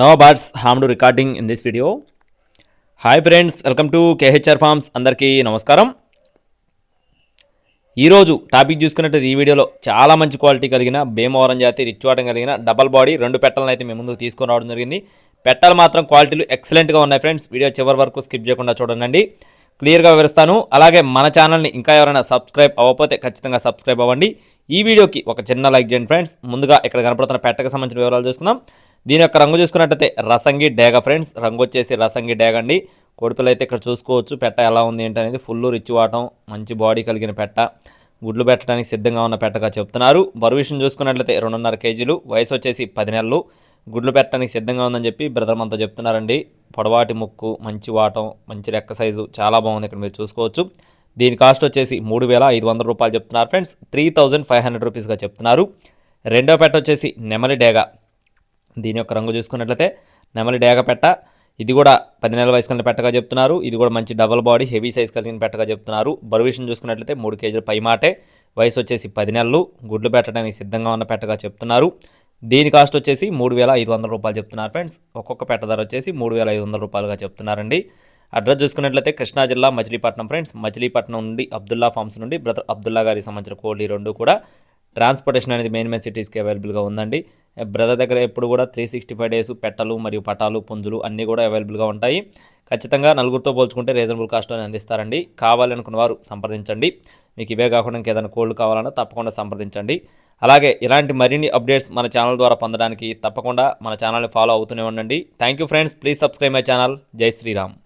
No harm harmed recording in this video hi friends welcome to KHR farms అందరికీ నమస్కారం ఈరోజు topic చూసుకున్నట్టు ఈ వీడియోలో చాలా మంచి క్వాలిటీ కలిగిన భీమవరం జాతి రిచ్ వాటం కలిగిన డబల్ బాడీ రెండు పెట్టలను అయితే మేము ముందుకు తీసుకొని రావడం జరిగింది. పెట్టలు మాత్రం క్వాలిటీలు ఎక్సలెంట్గా ఉన్నాయి ఫ్రెండ్స్ వీడియో చివరి వరకు స్కిప్ చేయకుండా చూడండి క్లియర్గా వివరిస్తాను. అలాగే మన ఛానల్ని ఇంకా ఎవరైనా సబ్స్క్రైబ్ అవ్వకపోతే ఖచ్చితంగా సబ్స్క్రైబ్ అవ్వండి. ఈ వీడియోకి ఒక చిన్న లైక్ చేయండి ఫ్రెండ్స్ ముందుగా ఇక్కడ కనపడుతున్న పెట్టకు సంబంధించిన వివరాలు చూసుకుందాం. దీని యొక్క రంగు చూసుకున్నట్టయితే రసంగి డేగ ఫ్రెండ్స్. రంగు వచ్చేసి రసంగి డేగ అండి కోడిపిల్ల అయితే ఇక్కడ చూసుకోవచ్చు. పెట్ట ఎలా ఉంది ఏంటి అనేది ఫుల్ రిచ్ వాటం మంచి బాడీ కలిగిన పెట్ట. గుడ్లు పెట్టడానికి సిద్ధంగా ఉన్న పెట్టగా చెప్తున్నారు. బరువు విషయం చూసుకున్నట్లయితే రెండున్నర కేజీలు. వయసు వచ్చేసి పది నెలలు. గుడ్లు పెట్టడానికి సిద్ధంగా ఉందని చెప్పి బ్రదర్ మనతో చెప్తున్నారండి. పొడవాటి ముక్కు మంచి వాటం మంచి రెక్క సైజు చాలా బాగుంది ఇక్కడ మీరు చూసుకోవచ్చు. దీని కాస్ట్ వచ్చేసి మూడు వేల ఐదు వందల రూపాయలు చెప్తున్నారు friends. Three thousand five hundred రూపీస్గా చెప్తున్నారు. రెండో పెట్ట వచ్చేసి నెమలి డేగా. దీని యొక్క రంగు చూసుకున్నట్లయితే నెమలి డేగ పెట్ట. ఇది కూడా పది నెలల వయసు కలిగిన పెట్టగా చెప్తున్నారు. ఇది కూడా మంచి డబల్ బాడీ హెవీ సైజ్ కలిగిన పెట్టగా చెప్తున్నారు. బరువు విషయం చూసుకున్నట్లయితే మూడు కేజీల పై మాటే. వయసు వచ్చేసి పది నెలలు. గుడ్లు పెట్టడానికి సిద్ధంగా ఉన్న పెట్టగా చెప్తున్నారు. దీని కాస్ట్ వచ్చేసి మూడు వేల ఐదు వందల రూపాయలు చెప్తున్నారు ఫ్రెండ్స్ ఒక్కొక్క పెట్ట ధర వచ్చేసి మూడు వేల ఐదు వందల రూపాయలుగా చెప్తున్నారండి. అడ్రస్ చూసుకున్నట్లయితే కృష్ణా జిల్లా మచిలీపట్నం ఫ్రెండ్స్ మచిలీపట్నం నుండి అబ్దుల్లా ఫార్మ్స్ నుండి బ్రదర్ అబ్దుల్లా గారికి సంబంధించిన కోళ్ళు రెండు కూడా. ట్రాన్స్పోర్టేషన్ అనేది మెయిన్ మెయిన్ సిటీస్కి అవైలబుల్గా ఉందండి. బ్రదర్ దగ్గర ఎప్పుడు కూడా త్రీ సిక్స్టీ ఫైవ్ డేస్ పెట్టలు మరియు పటాలు పుంజులు అన్నీ కూడా అవైలబుల్గా ఉంటాయి. ఖచ్చితంగా నలుగురితో పోల్చుకుంటే రీజనబుల్ కాస్ట్లోనే అందిస్తారండి కావాలనుకున్న వారు సంప్రదించండి. మీకు ఇవే కాకుండా ఇంకేదైనా కోళ్ళు కావాలన్నా తప్పకుండా సంప్రదించండి. అలాగే ఇలాంటి మరిన్ని అప్డేట్స్ మన ఛానల్ ద్వారా పొందడానికి తప్పకుండా మన ఛానల్ని ఫాలో అవుతూనే ఉండండి. Thank you friends. Please subscribe my channel. జై శ్రీరామ్.